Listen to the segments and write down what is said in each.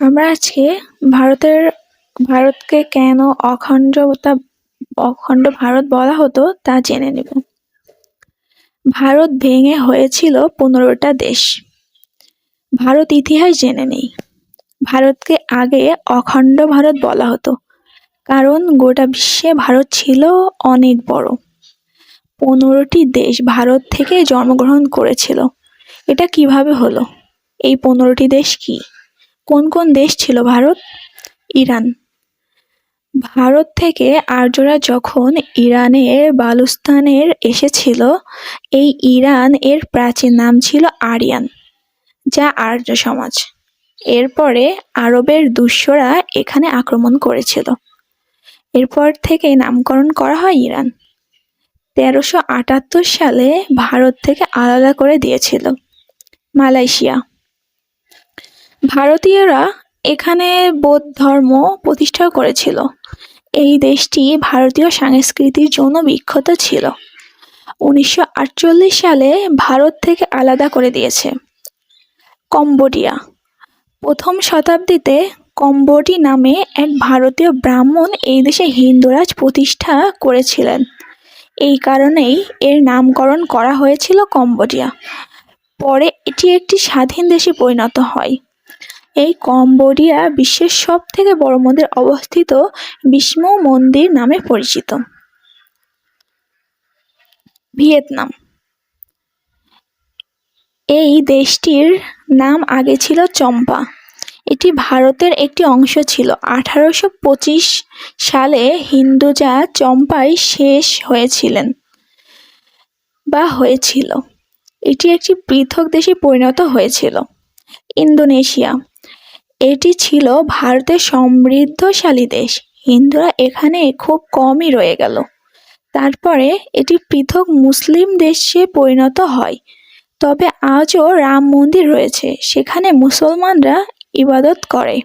আমরা আজকে ভারতের, ভারতকে কেন অখণ্ডতা, অখণ্ড ভারত বলা হতো তা জেনে নেব। ভারত ভেঙে হয়েছিল পনেরোটা দেশ। ভারত ইতিহাস জেনে নেই। ভারতকে আগে অখণ্ড ভারত বলা হতো, কারণ গোটা বিশ্বে ভারত ছিল অনেক বড়। পনেরোটি দেশ ভারত থেকে জন্মগ্রহণ করেছিল। এটা কীভাবে হলো? এই পনেরোটি দেশ কি? কোন কোন দেশ ছিল ভারত? ইরান। ভারত থেকে আর্যরা যখন ইরানের বালুস্তানের এসেছিল, এই ইরান এর প্রাচীন নাম ছিল আরিয়ান, যা আর্য সমাজ। এরপরে আরবের দুঃসরা এখানে আক্রমণ করেছিল। এরপর থেকে নামকরণ করা হয় ইরান। তেরোশো আটাত্তর সালে ভারত থেকে আলাদা করে দিয়েছিল, মালয়েশিয়া। ভারতীয়রা এখানে বৌদ্ধ ধর্ম প্রতিষ্ঠা করেছিল। এই দেশটি ভারতীয় সংস্কৃতির জন্য বিখ্যাত ছিল। উনিশশো আটচল্লিশ সালে ভারত থেকে আলাদা করে দিয়েছে, কম্বোডিয়া। প্রথম শতাব্দীতে কম্বোডি নামে এক ভারতীয় ব্রাহ্মণ এই দেশে হিন্দুরাজ প্রতিষ্ঠা করেছিলেন। এই কারণেই এর নামকরণ করা হয়েছিল কম্বোডিয়া। পরে এটি একটি স্বাধীন দেশে পরিণত হয়। এই কম্বোডিয়া বিশ্বের সব থেকে বড় মন্দির অবস্থিত বিষ্ণু মন্দির নামে পরিচিত। ভিয়েতনাম। এই দেশটির নাম আগে ছিল চম্পা। এটি ভারতের একটি অংশ ছিল। আঠারোশো পঁচিশ সালে হিন্দুজা চম্পাই শেষ হয়েছিলেন বা হয়েছিল। এটি একটি পৃথক দেশে পরিণত হয়েছিল। ইন্দোনেশিয়া। এটি ছিল ভারতের সমৃদ্ধশালী দেশ। হিন্দুরা এখানে খুব কমই রয়ে গেল। তারপরে এটি পৃথক মুসলিম দেশে পরিণত হয়। তবে আজও রাম মন্দির রয়েছে। সেখানে মুসলমানরা ইবাদত করে।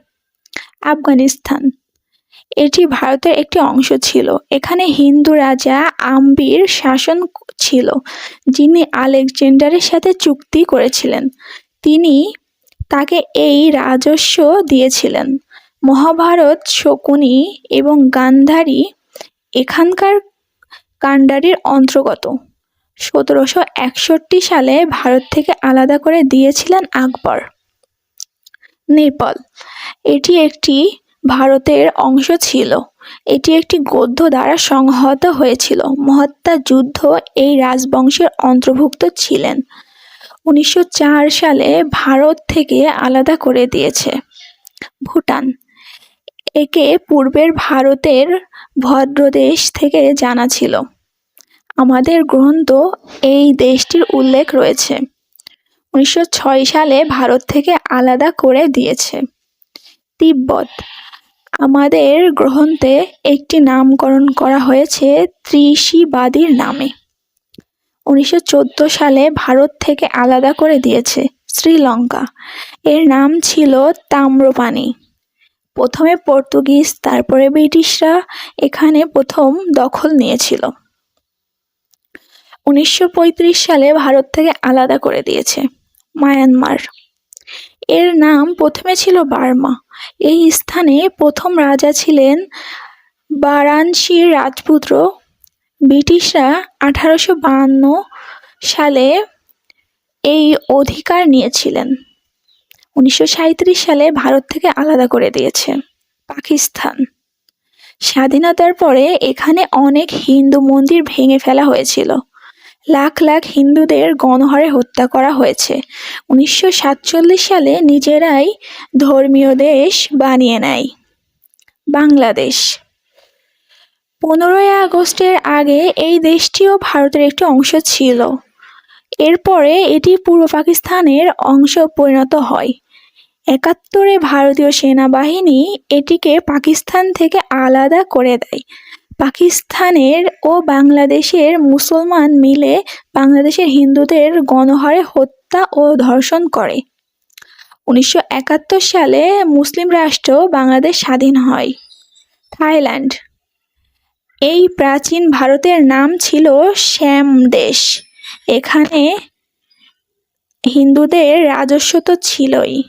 আফগানিস্তান। এটি ভারতের একটি অংশ ছিল। এখানে হিন্দু রাজা আম্বির শাসন ছিল, যিনি আলেকজান্ডারের সাথে চুক্তি করেছিলেন। তিনি তাকে এই রাজস্ব দিয়েছিলেন। মহাভারত, শকুনি এবং গান্ধারী এখানকার কান্ডারির অন্তর্গত। সতেরোশো একষট্টি সালে ভারত থেকে আলাদা করে দিয়েছিলেন আকবর। নেপাল এটি একটি ভারতের অংশ ছিল। এটি একটি গদ্য দ্বারা সংহত হয়েছিল। মহাত্মা যুদ্ধ এই রাজবংশের অন্তর্ভুক্ত ছিলেন। উনিশশো চার সালে ভারত থেকে আলাদা করে দিয়েছে ভুটান। একে পূর্বের ভারতের ভদ্রদেশ থেকে জানা ছিল। আমাদের গ্রন্থ এই দেশটির উল্লেখ রয়েছে। উনিশশো ছয় সালে ভারত থেকে আলাদা করে দিয়েছে। তিব্বত। আমাদের গ্রন্থে একটি নামকরণ করা হয়েছে ত্রিশিবাদীর নামে। উনিশশো চোদ্দ সালে ভারত থেকে আলাদা করে দিয়েছে শ্রীলঙ্কা। এর নাম ছিল তাম্রপানি প্রথমে পর্তুগিজ, তারপরে ব্রিটিশরা এখানে প্রথম দখল নিয়েছিল। উনিশশো পঁয়ত্রিশ সালে ভারত থেকে আলাদা করে দিয়েছে। মায়ানমার। এর নাম প্রথমে ছিল বার্মা। এই স্থানে প্রথম রাজা ছিলেন বারাণসীর রাজপুত্র। ব্রিটিশরা আঠারোশো বাহান্ন সালে এই অধিকার নিয়েছিলেন। উনিশশো সাঁইত্রিশ সালে ভারত থেকে আলাদা করে দিয়েছে পাকিস্তান। স্বাধীনতার পরে এখানে অনেক হিন্দু মন্দির ভেঙে ফেলা হয়েছিল। লাখ লাখ হিন্দুদের গণহারে হত্যা করা হয়েছে। উনিশশো সাতচল্লিশ সালে নিজেরাই ধর্মীয় দেশ বানিয়ে নেয়। বাংলাদেশ। পনেরোই আগস্টের আগে এই দেশটিও ভারতের একটি অংশ ছিল। এরপরে এটি পূর্ব পাকিস্তানের অংশ পরিণত হয়। একাত্তরে ভারতীয় সেনাবাহিনী এটিকে পাকিস্তান থেকে আলাদা করে দেয়। পাকিস্তানের ও বাংলাদেশের মুসলমান মিলে বাংলাদেশের হিন্দুদের গণহারে হত্যা ও ধর্ষণ করে। উনিশশো একাত্তর সালে মুসলিম রাষ্ট্র বাংলাদেশ স্বাধীন হয়। থাইল্যান্ড। এই প্রাচীন ভারতের নাম ছিল শ্যাম দেশ। এখানে হিন্দুদের রাজস্ব তো ছিলই।